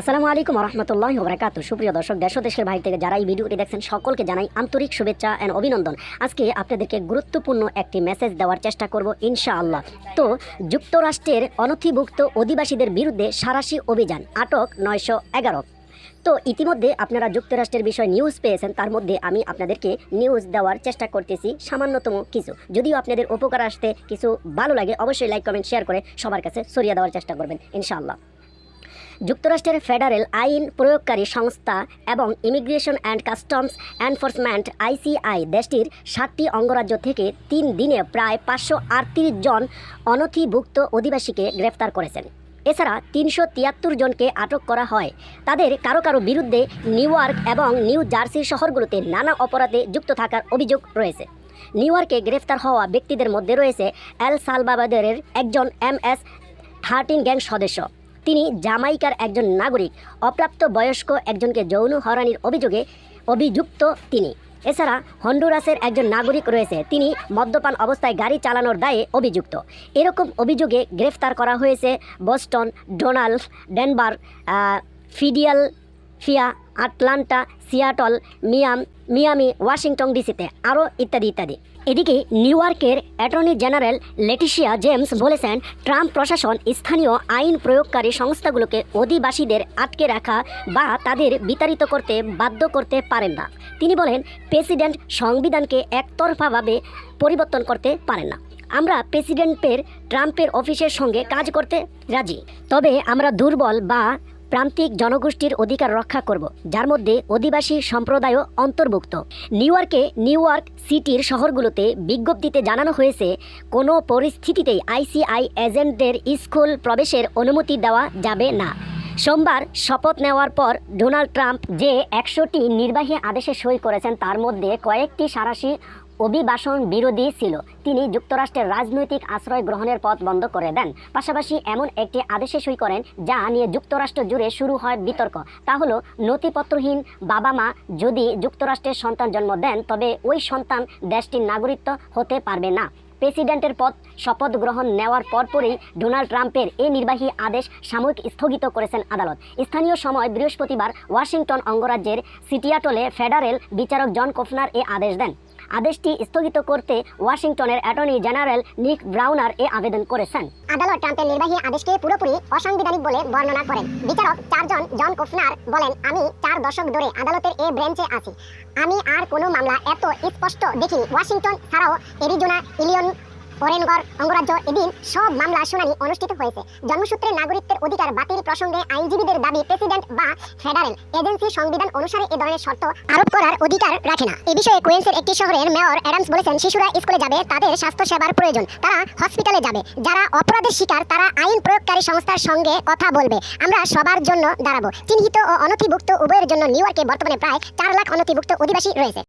আসসালামু আলাইকুম রহমতুল্লাহ বরাকাত সুপ্রিয় দর্শক, দেশ দেশের বাইরে থেকে যারা এই ভিডিওটি দেখছেন, সকলকে জানাই আন্তরিক শুভেচ্ছা অ্যান্ড অভিনন্দন। আজকে আপনাদেরকে গুরুত্বপূর্ণ একটি মেসেজ দেওয়ার চেষ্টা করব ইনশাআল্লাহ। তো, যুক্তরাষ্ট্রের অনথিভুক্ত অধিবাসীদের বিরুদ্ধে সারাশি অভিযান, আটক নয়শো এগারো। তো, ইতিমধ্যে আপনারা যুক্তরাষ্ট্রের বিষয়ে নিউজ পেয়েছেন, তার মধ্যে আমি আপনাদেরকে নিউজ দেওয়ার চেষ্টা করতেছি সামান্যতম কিছু। যদিও আপনাদের উপকার আসতে কিছু ভালো লাগে, অবশ্যই লাইক কমেন্ট শেয়ার করে সবার কাছে সরিয়ে দেওয়ার চেষ্টা করবেন, ইনশাআল্লাহ। যুক্তরাষ্ট্রের ফেডারেল আইন প্রয়োগকারী সংস্থা এবং immigration and customs enforcement ICI দেশটির সাতটি অঙ্গরাজ্য থেকে তিন দিনে প্রায় পাঁচশো আটত্রিশ জন অনথিভুক্ত অধিবাসীকে গ্রেফতার করেছেন। এছাড়া তিনশো তিয়াত্তর জনকে আটক করা হয়। তাদের কারও কারও বিরুদ্ধে নিউ ইয়র্ক এবং নিউ জার্সির শহরগুলোতে নানা অপরাধে যুক্ত থাকার অভিযোগ রয়েছে। নিউ ইয়র্কে গ্রেফতার হওয়া ব্যক্তিদের মধ্যে রয়েছে এল সালবাবাদের একজন এম এস থার্টিন গ্যাং সদস্য। তিনি জামাইকার একজন নাগরিক, অপ্রাপ্ত বয়স্ক একজনকে যৌন হরানির অভিযোগে অভিযুক্ত তিনি। এছাড়া হন্ডুরাসের একজন নাগরিক রয়েছে, তিনি মদ্যপান অবস্থায় গাড়ি চালানোর দায়ে অভিযুক্ত। এরকম অভিযোগে গ্রেফতার করা হয়েছে বস্টন, ডোনাল্ড ডেনবার ফিডিয়াল ফিয়া আটলান্টা, সিয়াটল, মিয়াম, মিয়ামি, ওয়াশিংটন ডিসিতে আরও ইত্যাদি ইত্যাদি। এদিকে নিউ ইয়র্কের অ্যাটর্নি জেনারেল লেটিশিয়া জেমস বলেছেন, ট্রাম্প প্রশাসন স্থানীয় আইন প্রয়োগকারী সংস্থাগুলোকে অধিবাসীদের আটকে রাখা বা তাদের বিতাড়িত করতে বাধ্য করতে পারেন না। তিনি বলেন, প্রেসিডেন্ট সংবিধানকে একতরফাভাবে পরিবর্তন করতে পারেন না। আমরা প্রেসিডেন্টের, ট্রাম্পের অফিসের সঙ্গে কাজ করতে রাজি। তবে আমরা দুর্বল বা প্রান্তিক জনগোষ্ঠীর অধিকার রক্ষা করব, যার মধ্যে অধিবাসী সম্প্রদায়ও অন্তর্ভুক্ত। নিউ ইয়র্কে নিউ ইয়র্ক সিটির শহরগুলোতে বিজ্ঞপ্তিতে জানানো হয়েছে, কোনো পরিস্থিতিতেই আইসিআই এজেন্টদের স্কুল প্রবেশের অনুমতি দেওয়া যাবে না। সোমবার শপথ নেওয়ার পর ডোনাল্ড ট্রাম্প যে একশোটি নির্বাহী আদেশে সই করেছেন, তার মধ্যে কয়েকটি সারাশি অভিবাসন বিরোধী ছিল। তিনি যুক্তরাষ্ট্রের রাজনৈতিক আশ্রয় গ্রহণের পথ বন্ধ করে দেন। পাশাপাশি এমন একটি আদেশে সই করেন, যা নিয়ে যুক্তরাষ্ট্র জুড়ে শুরু হয় বিতর্ক। তা হলো, নথিপত্রহীন বাবা মা যদি যুক্তরাষ্ট্রের সন্তান জন্ম দেন, তবে ওই সন্তান দেশটির নাগরিকত্ব হতে পারবে না। প্রেসিডেন্টের পদ শপথ গ্রহণ নেওয়ার পরপরই ডোনাল্ড ট্রাম্পের এই নির্বাহী আদেশ সাময়িক স্থগিত করেছেন আদালত। স্থানীয় সময় বৃহস্পতিবার ওয়াশিংটন অঙ্গরাজ্যের সিটিয়াটলে ফেডারেল বিচারক জন কোফনার এ আদেশ দেন। আদেশটি স্থগিত করতে ওয়াশিংটনের অ্যাটর্নি জেনারেল নিক ব্রাউনার এ আবেদন করেছেন। আদালত ট্রাম্পের নির্বাহী আদেশকে পুরোপুরি অসাংবিধানিক বলে বর্ণনা করেন। বিচারক চারজন জন কোফনার বলেন, আমি চার দশক ধরে আদালতের এ ব্রেঞ্চে আছি। আমি আর কোনো মামলা এত স্পষ্ট দেখিনি। ওয়াশিংটন ছাড়াও এরিজোনা ইলিয়ন ওরেনগর অঙ্গরাজ্য, এদিন সব মামলা শুনানি অনুষ্ঠিত হয়েছে। জন্মসূত্রে নাগরিকত্বের অধিকার বাতিল প্রসঙ্গে আইনজীবীদের দাবি প্রেসিডেন্ট বা ফেডারেল এজেন্সি সংবিধান অনুসারে এ ধরনের শর্ত আরোপ করার অধিকার রাখে না। এ বিষয়ে কুয়েন্সের একটি শহরের মেয়র অ্যাডামস বলেছেন, শিশুরা স্কুলে যাবে, তাদের স্বাস্থ্য সেবার প্রয়োজন, তারা হসপিটালে যাবে। যারা অপরাধের শিকার, তারা আইন প্রয়োগকারী সংস্থার সঙ্গে কথা বলবে। আমরা সবার জন্য দাঁড়াবো। চিহ্নিত ও অনথিভুক্ত উভয়ের জন্য নিউ ইয়র্কে বর্তমানে প্রায় চার লাখ অনথিভুক্ত অধিবাসী রয়েছে।